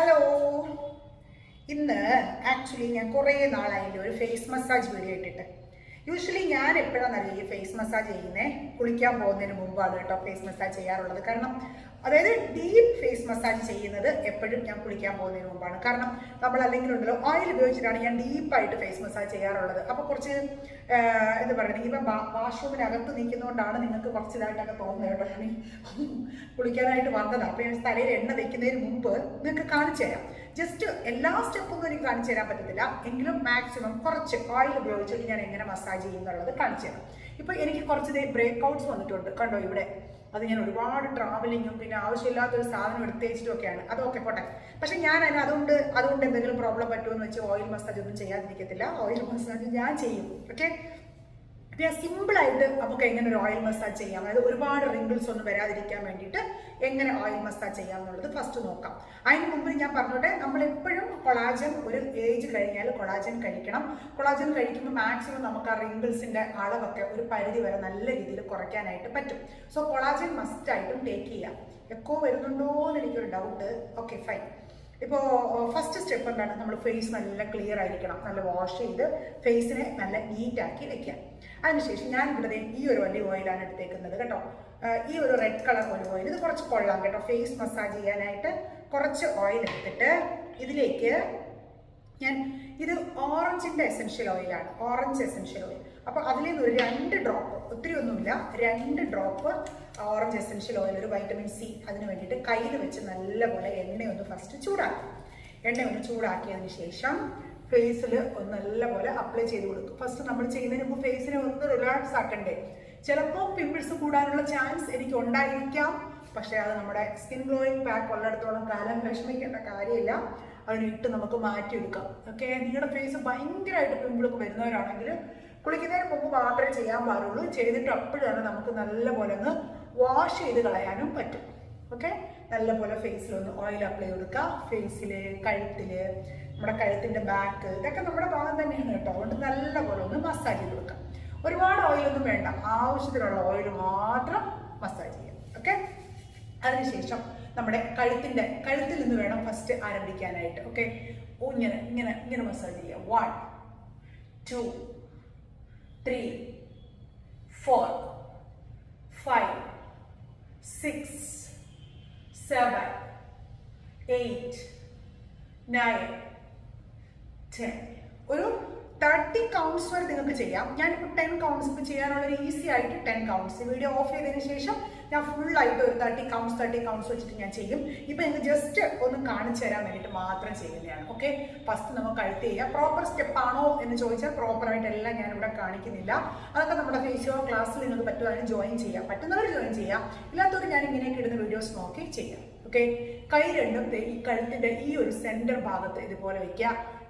Hello ഇന്ന് actually ഞാൻ കുറേ നാളായിട്ട് ഒരു ഫേസ് മസാജ് വീഡിയോ ഇട്ടിട്ട്. യൂഷ്വലി ഞാൻ എപ്പോഴാണ് ഈ ഫേസ് മസാജ് ചെയ്യുന്നത് കുളിക്കാൻ പോകുന്നതിന് മുമ്പാണ് കേട്ടോ ഫേസ് മസാജ് ചെയ്യാറുള്ളത്. കാരണം അതായത് ഡീപ്പ് ഫേസ് മസാജ് ചെയ്യുന്നത് എപ്പോഴും ഞാൻ കുളിക്കാൻ പോകുന്നതിന് മുമ്പാണ്. കാരണം നമ്മൾ അല്ലെങ്കിൽ ഉണ്ടല്ലോ ഓയിൽ ഉപയോഗിച്ചിട്ടാണ് ഞാൻ ഡീപ്പായിട്ട് ഫേസ് മസാജ് ചെയ്യാറുള്ളത്. അപ്പോൾ കുറച്ച് എന്ത് പറയുക ഇപ്പം വാഷ്റൂമിനകത്ത് നിൽക്കുന്നതുകൊണ്ടാണ് നിങ്ങൾക്ക് കുറച്ച് ഇതായിട്ടൊക്കെ തോന്നുന്നത് കേട്ടോ. ഞാൻ കുളിക്കാനായിട്ട് വന്നതാണ് അപ്പോൾ ഞാൻ തലയിൽ എണ്ണ വെക്കുന്നതിന് മുമ്പ് നിങ്ങൾക്ക് കാണിച്ചു തരാം. ജസ്റ്റ് എല്ലാ സ്റ്റെപ്പൊന്നും എനിക്ക് കാണിച്ചു തരാൻ പറ്റത്തില്ല. എങ്കിലും മാക്സിമം കുറച്ച് ഓയിൽ ഉപയോഗിച്ചിട്ട് ഞാൻ എങ്ങനെ മസാജ് ചെയ്യുന്നുള്ളത് കാണിച്ചു തരാം. ഇപ്പോൾ എനിക്ക് കുറച്ച് ബ്രേക്ക് ഔട്ട്സ് വന്നിട്ടുണ്ട്. കണ്ടോ ഇവിടെ? അത് ഞാൻ ഒരുപാട് ട്രാവലിങ്ങും പിന്നെ ആവശ്യമില്ലാത്ത ഒരു സാധനം എടുത്തേച്ചിട്ടും ഒക്കെയാണ് അതൊക്കെ പോട്ടെ. പക്ഷെ ഞാൻ അതിന് അതുകൊണ്ട് അതുകൊണ്ട് എന്തെങ്കിലും പ്രോബ്ലം പറ്റുമെന്ന് വെച്ച് ഓയിൽ മസാജ് ഒന്നും ചെയ്യാതിരിക്കത്തില്ല. ഓയിൽ മസാജ് ഞാൻ ചെയ്യും. ഓക്കെ പിന്നെ സിമ്പിളായിട്ട് നമുക്ക് എങ്ങനെ ഒരു ഓയിൽ മസാജ് ചെയ്യാം. അതായത് ഒരുപാട് റിങ്കിൾസ് ഒന്നും വരാതിരിക്കാൻ വേണ്ടിയിട്ട് എങ്ങനെ ഓയിൽ മസാജ് ചെയ്യാം എന്നുള്ളത് ഫസ്റ്റ് നോക്കാം. അതിന് മുമ്പ് ഞാൻ പറഞ്ഞോട്ടെ നമ്മൾ എപ്പോഴും കൊളാജൻ ഒരു ഏജ് കഴിഞ്ഞാൽ കൊളാജൻ കഴിക്കണം. കൊളാജൻ കഴിക്കുമ്പോൾ മാക്സിമം നമുക്ക് ആ റിങ്കിൾസിന്റെ അളവൊക്കെ ഒരു പരിധി വരെ നല്ല രീതിയിൽ കുറയ്ക്കാനായിട്ട് പറ്റും. സോ കൊളാജൻ മസ്റ്റായിട്ടും ടേക്ക് ചെയ്യാം. എക്കോ വരുന്നുണ്ടോ എന്ന് എനിക്കൊരു ഡൗട്ട് ഓക്കെ ഫൈൻ ഇപ്പോൾ ഫസ്റ്റ് സ്റ്റെപ്പ് എന്താണ് നമ്മൾ ഫേസ് നല്ല ക്ലിയർ ആയിരിക്കണം. നല്ല വാഷ് ചെയ്ത് ഫേസിനെ നല്ല നീറ്റ് ആക്കി വെക്കാം അതിനുശേഷം ഞാൻ ഇവിടെ ഈ ഒരു വലിയ ഓയിലാണ് എടുത്തേക്കുന്നത് കേട്ടോ. ഈ ഒരു റെഡ് കളർ ഒരു ഓയിൽ ഇത് കുറച്ച് കൊള്ളാം കേട്ടോ. ഫേസ് മസാജ് ചെയ്യാനായിട്ട് കുറച്ച് ഓയിൽ എടുത്തിട്ട് ഇതിലേക്ക് ഞാൻ ഇത് ഓറഞ്ചിന്റെ എസെൻഷ്യൽ ഓയിലാണ് ഓറഞ്ച് എസെൻഷ്യൽ ഓയിൽ അപ്പോൾ അതിൽ ഒരു രണ്ട് ഡ്രോപ്പ് ഒത്തിരി ഒന്നുമില്ല. രണ്ട് ഡ്രോപ്പ് ഓറഞ്ച് എസെൻഷ്യൽ ഓയിൽ ഒരു വൈറ്റമിൻ സി അതിന് വേണ്ടിയിട്ട് കയ്യിൽ വെച്ച് നല്ലപോലെ എണ്ണ ഒന്ന് ഫസ്റ്റ് ചൂടാക്കും. എണ്ണ ഒന്ന് ചൂടാക്കിയതിന് ശേഷം ഫേസിൽ ഒന്ന് നല്ലപോലെ അപ്ലൈ ചെയ്ത് കൊടുക്കും. ഫസ്റ്റ് നമ്മൾ ചെയ്യുന്നതിന് മുമ്പ് ഫേസിനെ ഒന്ന് റിലാക്സ് ആക്കണ്ടേ? ചിലപ്പോൾ പിമ്പിൾസ് കൂടാനുള്ള ചാൻസ് എനിക്ക് ഉണ്ടായിരിക്കാം. പക്ഷേ അത് നമ്മുടെ സ്കിൻ ഗ്ലോയിങ് പാക്ക് ഉള്ളിടത്തോളം കാലം വിഷമിക്കേണ്ട കാര്യമില്ല. അതിന് ഇട്ട് നമുക്ക് മാറ്റിയെടുക്കാം. ഓക്കെ നിങ്ങളുടെ ഫേസ് ഭയങ്കരമായിട്ട് പിമ്പിളൊക്കെ വരുന്നവരാണെങ്കിൽ കുളിക്കുന്നതിന് മുമ്പ് മാത്രമേ ചെയ്യാൻ പാടുള്ളൂ. ചെയ്തിട്ട് അപ്പോഴാണ് നമുക്ക് നല്ലപോലെ ഒന്ന് വാഷ് ചെയ്ത് കളയാനും പറ്റും. ഓക്കെ നല്ലപോലെ ഫേസിലൊന്ന് ഓയിൽ അപ്ലൈ കൊടുക്കുക. ഫേസിൽ കഴുത്തിൽ നമ്മുടെ കഴുത്തിന്റെ ബാക്ക് ഇതൊക്കെ നമ്മുടെ ഭാഗം തന്നെയാണ് കേട്ടോ. അതുകൊണ്ട് നല്ലപോലെ ഒന്ന് മസാജ് ചെയ്ത് കൊടുക്കുക. ഒരുപാട് ഓയിലൊന്നും വേണ്ട. ആവശ്യത്തിനുള്ള ഓയിൽ മാത്രം മസാജ് ചെയ്യാം ഓക്കെ അതിനുശേഷം നമ്മുടെ കഴുത്തിന്റെ കഴുത്തിൽ നിന്ന് വേണം ഫസ്റ്റ് ആരംഭിക്കാനായിട്ട്. ഓക്കെ ഇങ്ങനെ ഇങ്ങനെ ഇങ്ങനെ മസാജ് ചെയ്യാം one two three four five six seven eight nine ten ഒരു തേർട്ടി കൗണ്ട്സ് വരെ നിങ്ങൾക്ക് ചെയ്യാം. ഞാനിപ്പോൾ ടെൻ കൗണ്ട്സ് ഇപ്പോൾ ചെയ്യാനുള്ളൊരു ഈസി ആയിട്ട് ടെൻ കൗണ്ട്സ് വീഡിയോ ഓഫ് ചെയ്തതിന് ശേഷം ഞാൻ ഫുൾ ആയിട്ട് ഒരു തേർട്ടി കൗണ്ട്സ് തേർട്ടി കൗണ്ട്സ് വെച്ചിട്ട് ഞാൻ ചെയ്യും. ഇപ്പം എനിക്ക് ജസ്റ്റ് ഒന്ന് കാണിച്ചു തരാൻ വേണ്ടിയിട്ട് മാത്രം ചെയ്യുന്നതാണ് ഓക്കെ ഫസ്റ്റ് നമുക്ക് കഴുത്ത് ചെയ്യാം. പ്രോപ്പർ സ്റ്റെപ്പ് ആണോ എന്ന് ചോദിച്ചാൽ പ്രോപ്പർ ഞാനിവിടെ കാണിക്കുന്നില്ല. അതൊക്കെ നമ്മുടെ ഫേസ്യോ ക്ലാസ്സിൽ നിങ്ങൾക്ക് പറ്റുവാണെങ്കിൽ ജോയിൻ ചെയ്യാം. പറ്റുന്നവർ ജോയിൻ ചെയ്യാം. ഇല്ലാത്തവർ ഞാൻ ഇങ്ങനെയൊക്കെ ഇടുന്ന വീഡിയോസ് നോക്കി ചെയ്യാം ഓക്കെ കൈ രണ്ടും ഈ കഴുത്തിന്റെ ഈ ഒരു സെന്റർ ഭാഗത്ത് ഇതുപോലെ വെക്കുക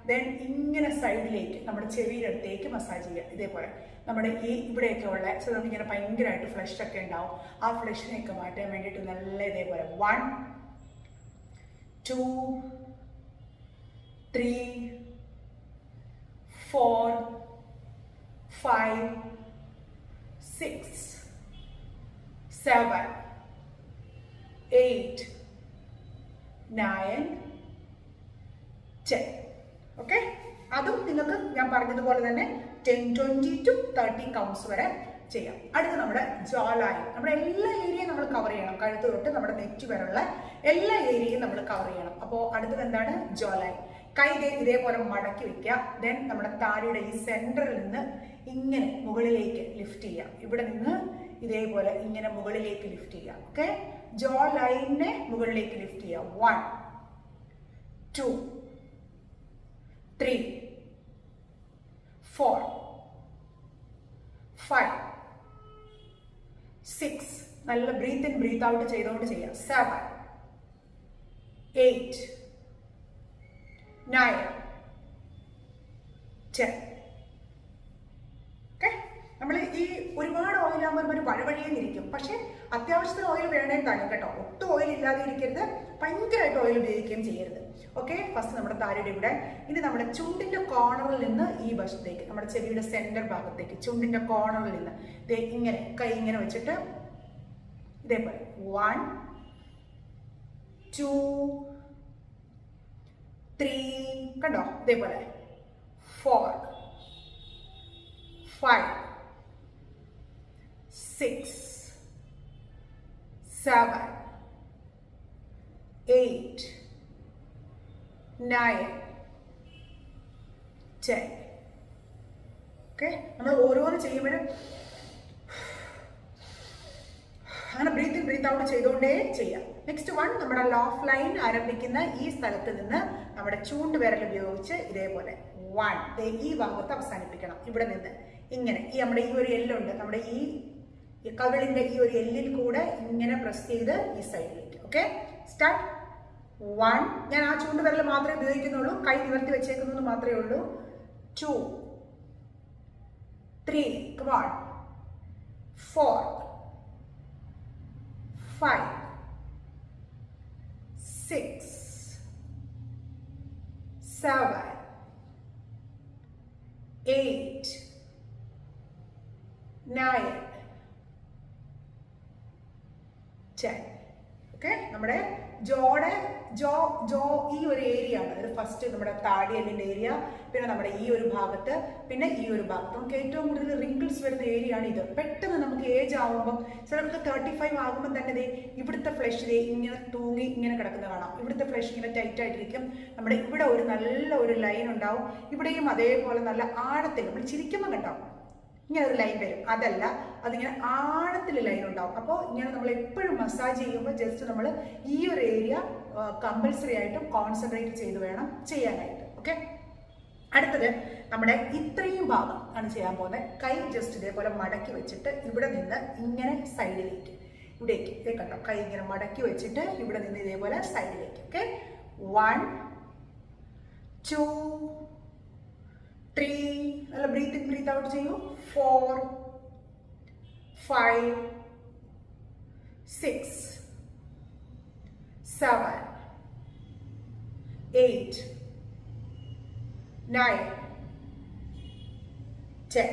ദെൻ ഇങ്ങനെ സൈഡിലേക്ക് നമ്മുടെ ചെവിയുടെ അടുത്തേക്ക് മസാജ് ചെയ്യുക. ഇതേപോലെ നമ്മുടെ ഈ ഇവിടെയൊക്കെ ഉള്ള സോ നമുക്ക് ഇങ്ങനെ ഭയങ്കരമായിട്ട് ഫ്ലഷ് ഒക്കെ ഉണ്ടാവും. ആ ഫ്ലഷിനെയൊക്കെ മാറ്റാൻ വേണ്ടിയിട്ട് നല്ല ഇതേപോലെ one two three four five six seven eight nine ten okay? അതും നിങ്ങൾക്ക് ഞാൻ പറഞ്ഞതുപോലെ തന്നെ ten twenty to thirty counts വരെ ചെയ്യാം. അടുത്ത നമ്മുടെ ജോലായ നമ്മുടെ എല്ലാ ഏരിയയും നമ്മൾ കവർ ചെയ്യണം. കഴുത്ത് തൊട്ട് നമ്മുടെ നെറ്റ് വരെയുള്ള എല്ലാ ഏരിയയും നമ്മൾ കവർ ചെയ്യണം. അപ്പോൾ അടുത്തത് എന്താണ്? ജോ ലൈൻ കൈ ഇതേപോലെ മടക്കി വെക്കുക. ദെൻ നമ്മുടെ താടിയുടെ ഈ സെന്ററിൽ നിന്ന് ഇങ്ങനെ മുകളിലേക്ക് ലിഫ്റ്റ് ചെയ്യാം ഇവിടെ നിന്ന് ഇതേപോലെ ഇങ്ങനെ മുകളിലേക്ക് ലിഫ്റ്റ് ചെയ്യാം ഓക്കെ? ജോ ലൈനിനെ മുകളിലേക്ക് ലിഫ്റ്റ് ചെയ്യാം one two three four five six നല്ല ബ്രീത്ത് ഇൻ ബ്രീത്ത് ഔട്ട് ചെയ്തുകൊണ്ട് ചെയ്യാം. Seven eight nine ten. Okay? നമ്മൾ ഈ ഒരുപാട് ഓയിലാകുമ്പോൾ ഒരു വഴവഴിയെന്നിരിക്കും പക്ഷേ അത്യാവശ്യത്തിന് ഓയിൽ വേണേ തന്നെ കേട്ടോ. ഒട്ടും ഓയിൽ ഇല്ലാതെ ഇരിക്കരുത്. ഭയങ്കരമായിട്ട് ഓയിൽ ഉപയോഗിക്കുകയും ചെയ്യരുത്. ഓക്കെ ഫസ്റ്റ് നമ്മുടെ താരയുടെ ഇവിടെ ഇനി നമ്മുടെ ചുണ്ടിന്റെ കോർണറിൽ നിന്ന് ഈ വശത്തേക്ക് നമ്മുടെ ചെവിയുടെ സെന്റർ ഭാഗത്തേക്ക് ചുണ്ടിന്റെ കോർണറിൽ നിന്ന്. ദേ ഇങ്ങനെ കൈ ഇങ്ങനെ വെച്ചിട്ട് ഇതേപോലെ. വൺ ടു ത്രീ കണ്ടോ? ഇതേപോലെ. Four five six seven eight, nine, ten. Okay നമ്മൾ ഓരോന്ന് ചെയ്യുമ്പോഴും അങ്ങനെ ബ്രീത്ത് ഇൻ ബ്രീത്ത് ഔട്ട് ചെയ്തുകൊണ്ടേ ചെയ്യാം. നെക്സ്റ്റ് വൺ നമ്മുടെ ലോഫ് ലൈൻ ആരംഭിക്കുന്ന ഈ സ്ഥലത്ത് നിന്ന് നമ്മുടെ ചൂണ്ട് വിരൽ ഉപയോഗിച്ച് ഇതേപോലെ വൺ ഈ ഭാഗത്ത് അവസാനിപ്പിക്കണം. ഇവിടെ നിന്ന്. ഇങ്ങനെ. ഈ നമ്മുടെ ഈ ഒരു എല്ലുണ്ട് നമ്മുടെ ഈ കവിളിന്റെ ഈ ഒരു എല്ലിൽ കൂടെ ഇങ്ങനെ പ്രസ് ചെയ്ത് ഈ സൈഡിലേക്ക് ഓക്കെ സ്റ്റാർട്ട് വൺ ഞാൻ ആ ചൂണ്ട് വരൽ മാത്രമേ ഉപയോഗിക്കുന്നുള്ളൂ. കൈ നിവർത്തി വെച്ചേക്കുന്നത് മാത്രമേ ഉള്ളൂ. Two three come on four five six seven, eight, nine, ten. Okay നമ്മുടെ ജോടെ ജോ ജോ ഈ ഒരു ഏരിയ ആണ്. അതായത് ഫസ്റ്റ് നമ്മുടെ താടിയല്ലിന്റെ ഏരിയ പിന്നെ നമ്മുടെ ഈ ഒരു ഭാഗത്ത് പിന്നെ ഈ ഒരു ഭാഗത്ത്. നമുക്ക് ഏറ്റവും കൂടുതൽ റിങ്കിൾസ് വരുന്ന ഏരിയ ആണ് ഇത്. പെട്ടെന്ന് നമുക്ക് ഏജ് ആകുമ്പം ചിലർക്ക് തേർട്ടി ഫൈവ് ആകുമ്പോൾ തന്നെ ദേ ഇവിടുത്തെ ഫ്ലഷ് ദേ ഇങ്ങനെ തൂങ്ങി ഇങ്ങനെ കിടക്കുന്ന കാണാം. ഇവിടുത്തെ ഫ്ലഷ് ഇങ്ങനെ ടൈറ്റ് ആയിട്ടിരിക്കും. നമ്മുടെ ഇവിടെ ഒരു നല്ല ഒരു ലൈൻ ഉണ്ടാവും. ഇവിടെയും അതേപോലെ നല്ല ആഴത്തിൽ നമ്മൾ ചിരിക്കുമ്പോൾ കണ്ടോ ഇങ്ങനെ ഒരു ലൈൻ വരും. അതല്ല അതിങ്ങനെ ആഴത്തിൽ ലൈൻ ഉണ്ടാവും. അപ്പോൾ ഇങ്ങനെ നമ്മൾ എപ്പോഴും മസാജ് ചെയ്യുമ്പോൾ ജസ്റ്റ് നമ്മൾ ഈ ഒരു ഏരിയ കമ്പൽസറി ആയിട്ടും കോൺസെൻട്രേറ്റ് ചെയ്ത് വേണം ചെയ്യാനായിട്ട്. ഓക്കെ അടുത്തത് നമ്മുടെ ഇത്രയും ഭാഗം ആണ് ചെയ്യാൻ പോകുന്നത്. കൈ ജസ്റ്റ് ഇതേപോലെ മടക്കി വെച്ചിട്ട് ഇവിടെ നിന്ന് ഇങ്ങനെ സൈഡിലേക്ക് ഇവിടേക്ക് ഇതേ കണ്ടോ? കൈ ഇങ്ങനെ മടക്കി വെച്ചിട്ട് ഇവിടെ നിന്ന് ഇതേപോലെ സൈഡിലേക്ക് ഓക്കെ വൺ ടു ത്രീ നല്ല ബ്രീത്ത് ഇൻ ബ്രീത്ത് ഔട്ട് ചെയ്യൂ. Four five six seven eight nine ten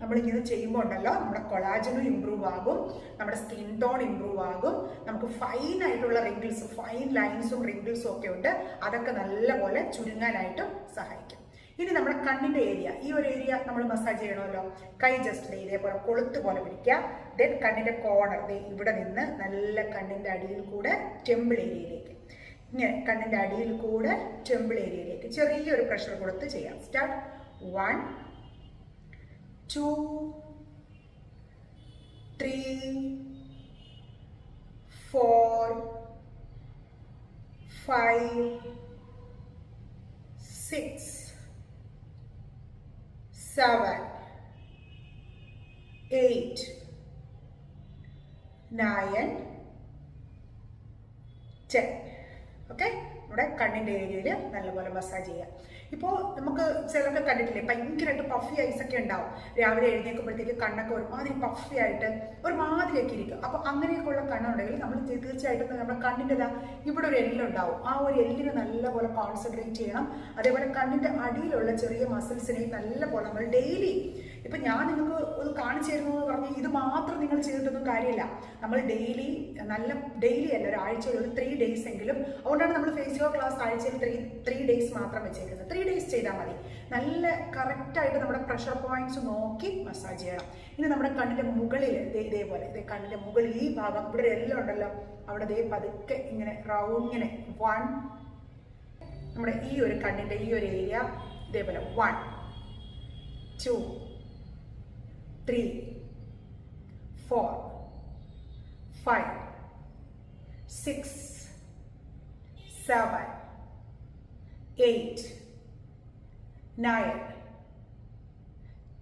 നമ്മളിങ്ങനെ ചെയ്യുമ്പോൾ ഉണ്ടല്ലോ നമ്മുടെ കൊളാജനും ഇമ്പ്രൂവ് ആകും നമ്മുടെ സ്കിൻ ടോൺ ഇമ്പ്രൂവ് ആകും നമുക്ക് ഫൈൻ ആയിട്ടുള്ള റിങ്കിൾസ് ഫൈൻ ലൈൻസും റിങ്കിൾസും ഒക്കെ ഉണ്ട്. അതൊക്കെ നല്ലപോലെ ചുരുങ്ങാനായിട്ടും സഹായിക്കും. ഇനി നമ്മുടെ കണ്ണിന്റെ ഏരിയ ഈ ഒരു ഏരിയ നമ്മൾ മസാജ് ചെയ്യണമല്ലോ. കൈ ജസ്റ്റ് ഇതേപോലെ കൊളുത്ത് പോലെ പിടിക്കുക. ദെൻ കണ്ണിന്റെ കോർണർ ഇവിടെ നിന്ന് നല്ല കണ്ണിന്റെ അടിയിൽ കൂടെ ടെമ്പിൾ ഏരിയയിലേക്ക് ഇങ്ങനെ കണ്ണിന്റെ അടിയിൽ കൂടെ ടെമ്പിൾ ഏരിയയിലേക്ക് ചെറിയൊരു പ്രഷർ കൊടുത്ത് ചെയ്യാം. Start one two three four five six seven, eight, nine, ten. Okay? നമ്മുടെ കണ്ണിന്റെ ഏരിയയിൽ നല്ലപോലെ മസാജ് ചെയ്യാം ഇപ്പോൾ നമുക്ക് ചിലർക്ക് കണ്ടിട്ടില്ലേ ഭയങ്കരമായിട്ട് പഫി ഐസ് ഒക്കെ ഉണ്ടാവും. രാവിലെ എഴുന്നേൽക്കുമ്പോഴത്തേക്ക് കണ്ണൊക്കെ ഒരുമാതിരി പഫി ആയിട്ട് ഒരുമാതിരിയൊക്കെ ഇരിക്കും. അപ്പോൾ അങ്ങനെയൊക്കെ ഉള്ള കണ്ണുണ്ടെങ്കിൽ നമ്മൾ തീർച്ചയായിട്ടും നമ്മുടെ കണ്ണിന്റെ ഇവിടെ ഒരു എല്ലുണ്ടാവും ആ ഒരു എല്ലിനെ നല്ലപോലെ കോൺസെൻട്രേറ്റ് ചെയ്യണം. അതേപോലെ കണ്ണിന്റെ അടിയിലുള്ള ചെറിയ മസിൽസിനെയും നല്ലപോലെ നമ്മൾ ഡെയിലി ഇപ്പം ഞാൻ നിങ്ങൾക്ക് ഒന്ന് കാണിച്ചു തരുന്നു എന്ന് പറഞ്ഞ് ഇത് മാത്രം നിങ്ങൾ ചെയ്തിട്ടൊന്നും കാര്യമില്ല. നമ്മൾ ഡെയിലി നല്ല ഡെയിലി അല്ല ഒരാഴ്ചയിൽ ഒരു ത്രീ ഡേയ്സ് എങ്കിലും അതുകൊണ്ടാണ് നമ്മൾ ഫേസ് യോഗ ക്ലാസ് ആഴ്ചയിൽ ത്രീ ത്രീ ഡേയ്സ് മാത്രം വെച്ചേക്കുന്നത്. ത്രീ ഡേയ്സ് ചെയ്താൽ മതി. നല്ല കറക്റ്റായിട്ട് നമ്മുടെ പ്രഷർ പോയിന്റ്സ് നോക്കി മസാജ് ചെയ്യണം. ഇനി നമ്മുടെ കണ്ണിന്റെ മുകളിൽ ഇതേപോലെ ഇതേ കണ്ണിന്റെ മുകളിൽ ഈ ഭാഗം ഇവിടെ എല്ലാം ഉണ്ടല്ലോ അവിടെ ദേ പതുക്കെ ഇങ്ങനെ റൗണ്ടിങ്ങനെ വൺ നമ്മുടെ ഈ ഒരു കണ്ണിന്റെ ഈ ഒരു ഏരിയ ഇതേപോലെ one two three four five, six, seven, eight, nine,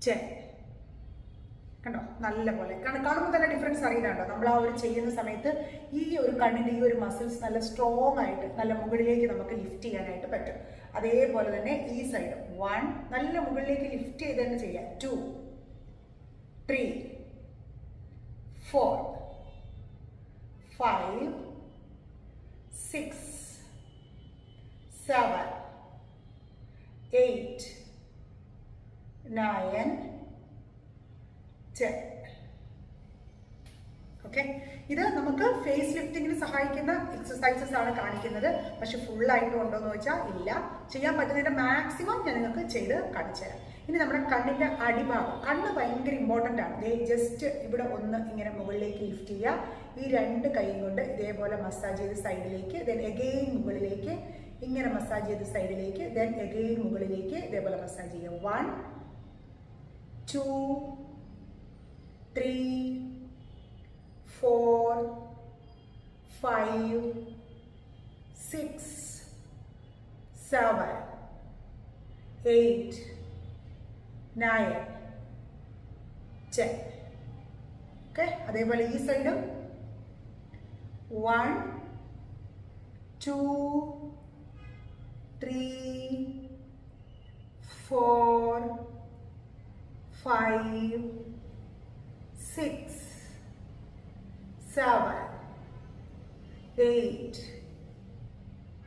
ten. കണ്ടോ? നല്ല പോലെ കാരണം കാണുമ്പോൾ തന്നെ ഡിഫറൻസ് അറിയുന്നുണ്ടോ നമ്മൾ ആ ഒരു ചെയ്യുന്ന സമയത്ത് ഈ ഒരു കണ്ണിന്റെ ഈ ഒരു മസിൽസ് നല്ല സ്ട്രോങ് ആയിട്ട് നല്ല മുകളിലേക്ക് നമുക്ക് ലിഫ്റ്റ് ചെയ്യാനായിട്ട് പറ്റും. അതേപോലെ തന്നെ ഈ സൈഡ് വൺ നല്ല മുകളിലേക്ക് ലിഫ്റ്റ് ചെയ്ത് തന്നെ ചെയ്യാം. Two three four five, six, seven, eight, nine, ten. Okay ഇത് നമുക്ക് ഫേസ് ലിഫ്റ്റിങ്ങിന് സഹായിക്കുന്ന എക്സസൈസസ് ആണ് കാണിക്കുന്നത്. പക്ഷെ ഫുൾ ആയിട്ട് ഉണ്ടോ എന്ന് വെച്ചാൽ ഇല്ല. ചെയ്യാൻ പറ്റുന്നതിന്റെ മാക്സിമം ഞാൻ നിങ്ങൾക്ക് ചെയ്ത് കാണിച്ചു തരാം ഇനി നമ്മുടെ കണ്ണിന്റെ അടിഭാഗം. കണ്ണ് ഭയങ്കര ഇമ്പോർട്ടന്റ് ആണ്. ദേ ജസ്റ്റ് ഇവിടെ ഒന്ന് ഇങ്ങനെ മുകളിലേക്ക് ലിഫ്റ്റ് ചെയ്യുക. ഈ രണ്ട് കൈ കൊണ്ട് ഇതേപോലെ മസാജ് ചെയ്ത് സൈഡിലേക്ക് ദെൻ എഗെയിൻ മുകളിലേക്ക് ഇങ്ങനെ മസാജ് ചെയ്ത് സൈഡിലേക്ക് ദെൻ എഗെയിൻ മുകളിലേക്ക് ഇതേപോലെ മസാജ് ചെയ്യുക. One two three four five six seven eight nine. Ten okay അതേപോലെ ഈ സൈഡും one two three four five six seven eight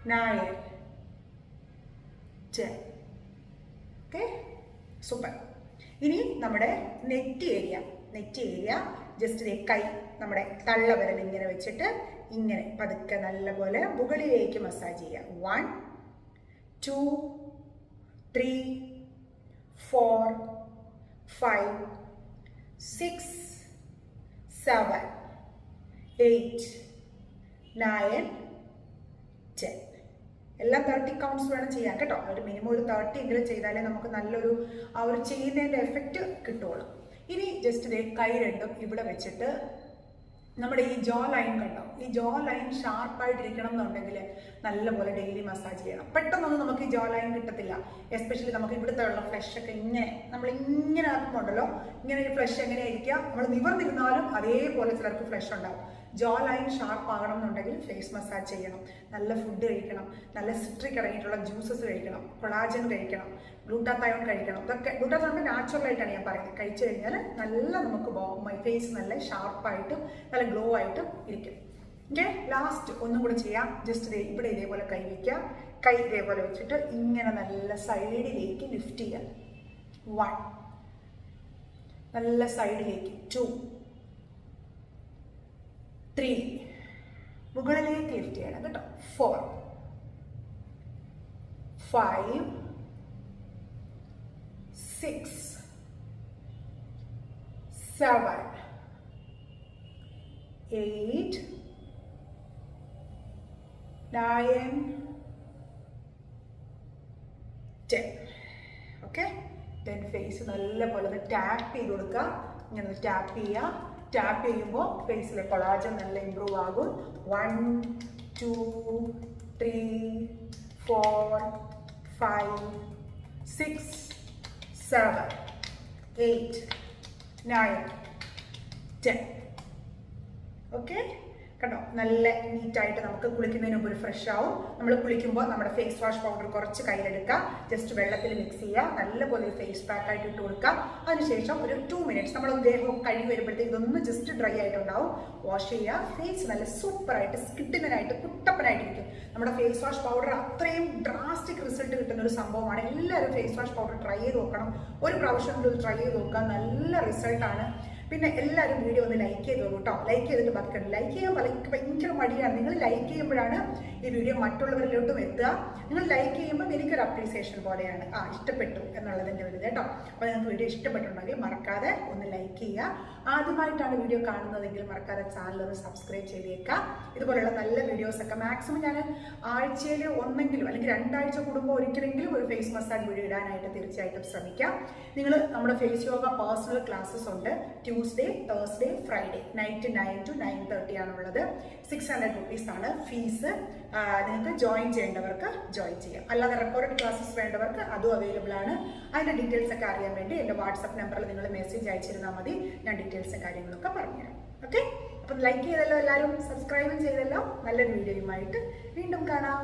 nine ten okay super ഇനി നമ്മുടെ neck area neck area just കൈ നമ്മുടെ തള്ളവിരൽ ഇങ്ങനെ വെച്ചിട്ട് ഇങ്ങനെ പതുക്കെ നല്ലപോലെ മുകളിലേക്ക് മസാജ് ചെയ്യുക. One two three four five six seven eight nine എല്ലാം തേർട്ടി കൗണ്ട്സ് വേണം ചെയ്യാൻ കേട്ടോ? ഒരു മിനിമം ഒരു തേർട്ടി എങ്കിലും ചെയ്താലേ നമുക്ക് നല്ലൊരു ആ ഒരു ചെയ്യുന്നതിന്റെ എഫക്റ്റ് കിട്ടുള്ളൂ ഇനി ജസ്റ്റ് ഇതേ കൈ രണ്ടും ഇവിടെ വെച്ചിട്ട് നമ്മുടെ ഈ ജോ ലൈൻ കണ്ടോ? ഈ ജോ ലൈൻ ഷാർപ്പായിട്ടിരിക്കണം എന്നുണ്ടെങ്കിൽ നല്ലപോലെ ഡെയിലി മസാജ് ചെയ്യണം. പെട്ടെന്നൊന്നും നമുക്ക് ഈ ജോ ലൈൻ കിട്ടത്തില്ല. എസ്പെഷ്യലി നമുക്ക് ഇവിടുത്തെ ഉള്ള ഫ്ലഷ് ഒക്കെ ഇങ്ങനെ നമ്മൾ ഇങ്ങനെ ആക്കുമ്പോണ്ടല്ലോ? ഇങ്ങനെ ഒരു ഫ്ലഷ് എങ്ങനെയായിരിക്കാം? നമ്മൾ നിവർന്നിരുന്നാലും അതേപോലെ ചിലർക്ക് ഫ്ലഷ് ഉണ്ടാവും. ജോ ലൈൻ ഷാർപ്പ് ആകണം എന്നുണ്ടെങ്കിൽ ഫേസ് മസാജ് ചെയ്യണം. നല്ല ഫുഡ് കഴിക്കണം. നല്ല സിട്രിക് അടങ്ങിയിട്ടുള്ള ജ്യൂസസ് കഴിക്കണം. കൊളാജൻ കഴിക്കണം. ഗ്ലൂട്ടാത്തയോൺ കഴിക്കണം. ഇതൊക്കെ ഗ്ലൂട്ടാത്തയോൺ നാച്ചുറൽ ആയിട്ടാണ് ഞാൻ പറയുന്നത്. കഴിച്ചു കഴിഞ്ഞാൽ നല്ല നമുക്ക് ഫേസ് നല്ല ഷാർപ്പായിട്ടും നല്ല ഗ്ലോ ആയിട്ടും ഇരിക്കും. ഓക്കെ ലാസ്റ്റ് ഒന്നും കൂടെ ചെയ്യാം. ജസ്റ്റ് ഇവിടെ ഇതേപോലെ കൈ വയ്ക്കുക കൈ ഇതേപോലെ വെച്ചിട്ട് ഇങ്ങനെ നല്ല സൈഡിലേക്ക് ലിഫ്റ്റ് ചെയ്യുക. വൺ നല്ല സൈഡിലേക്ക് ടു ത്രീ മുകളിലേക്ക് ലിഫ്റ്റ് ചെയ്യണം കേട്ടോ. Four five six seven eight nine ten okay ten face നല്ലപോലെ ഒന്ന് ടാപ്പ് ചെയ്ത് കൊടുക്കുക. ഇങ്ങനെ ടാപ്പ് ചെയ്യുക. ടാപ്പ് ചെയ്യുമ്പോൾ ഫേസിലെ കൊളാജൻ നല്ല ഇമ്പ്രൂവ് ആകും. One two three four five six seven eight nine ten okay കണ്ടോ? നല്ല നീറ്റായിട്ട് നമുക്ക് കുളിക്കുന്നതിന് മുമ്പ് ഒരു ഫ്രഷ് ആവും. നമ്മൾ കുളിക്കുമ്പോൾ നമ്മുടെ ഫേസ് വാഷ് പൗഡർ കുറച്ച് കയ്യിലെടുക്കുക ജസ്റ്റ് വെള്ളത്തിൽ മിക്സ് ചെയ്യുക. നല്ലപോലെ ഫേസ് പാക്ക് ആയിട്ട് ഇട്ട് കൊടുക്കുക അതിനുശേഷം ഒരു ടു മിനിറ്റ്സ് നമ്മൾ ദേഹം കഴുകി വരുമ്പോഴത്തേക്ക് ഇതൊന്ന് ജസ്റ്റ് ഡ്രൈ ആയിട്ടുണ്ടാവും. വാഷ് ചെയ്യുക. ഫേസ് നല്ല സൂപ്പറായിട്ട് സ്കിഡിനായിട്ട് കുട്ടപ്പനായിട്ടിരിക്കും. നമ്മുടെ ഫേസ് വാഷ് പൗഡർ അത്രയും ഡ്രാസ്റ്റിക് റിസൾട്ട് കിട്ടുന്ന ഒരു സംഭവമാണ്. എല്ലാവരും ഫേസ് വാഷ് പൗഡർ ട്രൈ ചെയ്ത് നോക്കണം. ഒരു പ്രാവശ്യം ട്രൈ ചെയ്ത് നോക്കുക. നല്ല റിസൾട്ടാണ് പിന്നെ എല്ലാവരും വീഡിയോ ഒന്ന് ലൈക്ക് ചെയ്തോ കേട്ടോ ലൈക്ക് ചെയ്തിട്ട് ബാക്കി ലൈക്ക് ചെയ്യാൻ എനിക്ക് ഭയങ്കര മടിയാണ്. നിങ്ങൾ ലൈക്ക് ചെയ്യുമ്പോഴാണ് ഈ വീഡിയോ മറ്റുള്ളവരിലോട്ടും എത്തുക. നിങ്ങൾ ലൈക്ക് ചെയ്യുമ്പോൾ എനിക്കൊരു അപ്രീസിയേഷൻ പോലെയാണ്. ആ ഇഷ്ടപ്പെട്ടു എന്നുള്ളതിന്റെ ഒരു കേട്ടോ അപ്പോൾ നിങ്ങൾക്ക് വീഡിയോ ഇഷ്ടപ്പെട്ടുണ്ടെങ്കിൽ മറക്കാതെ ഒന്ന് ലൈക്ക് ചെയ്യുക. ആദ്യമായിട്ടാണ് വീഡിയോ കാണുന്നതെങ്കിൽ മറക്കാതെ ചാനൽ ഒന്ന് സബ്സ്ക്രൈബ് ചെയ്തേക്കുക. ഇതുപോലുള്ള നല്ല വീഡിയോസ് ഒക്കെ മാക്സിമം ഞാൻ ആഴ്ചയിൽ ഒന്നെങ്കിലും അല്ലെങ്കിൽ രണ്ടാഴ്ച കൂടുമ്പോൾ ഒരിക്കലെങ്കിലും ഒരു ഫേസ് മസാജ് വീഡിയോ ഇടാനായിട്ട് തീർച്ചയായിട്ടും ശ്രമിക്കാം. നിങ്ങൾ നമ്മുടെ ഫേസ് യോഗ പേഴ്സണൽ ക്ലാസ്സസ് ഉണ്ട്. Tuesday Thursday Friday night nine to nine thirty ആണുള്ളത്. സിക്സ് ഹൺഡ്രഡ് റുപ്പീസ് ആണ് ഫീസ് നിങ്ങൾക്ക് ജോയിൻ ചെയ്യേണ്ടവർക്ക് ജോയിൻ ചെയ്യാം. അല്ലാതെ റെക്കോർഡ് ക്ലാസ്സസ് വേണ്ടവർക്ക് അതും അവൈലബിൾ ആണ്. അതിന്റെ ഡീറ്റെയിൽസ് ഒക്കെ അറിയാൻ വേണ്ടി എന്റെ വാട്സപ്പ് നമ്പറിൽ നിങ്ങൾ മെസ്സേജ് അയച്ചിരുന്നാൽ മതി. ഞാൻ ഡീറ്റെയിൽസും കാര്യങ്ങളൊക്കെ പറഞ്ഞുതരാം. ഓക്കെ അപ്പം ലൈക്ക് ചെയ്തല്ലോ എല്ലാവരും സബ്സ്ക്രൈബും ചെയ്തല്ലോ. നല്ലൊരു വീഡിയോയുമായിട്ട് വീണ്ടും കാണാം.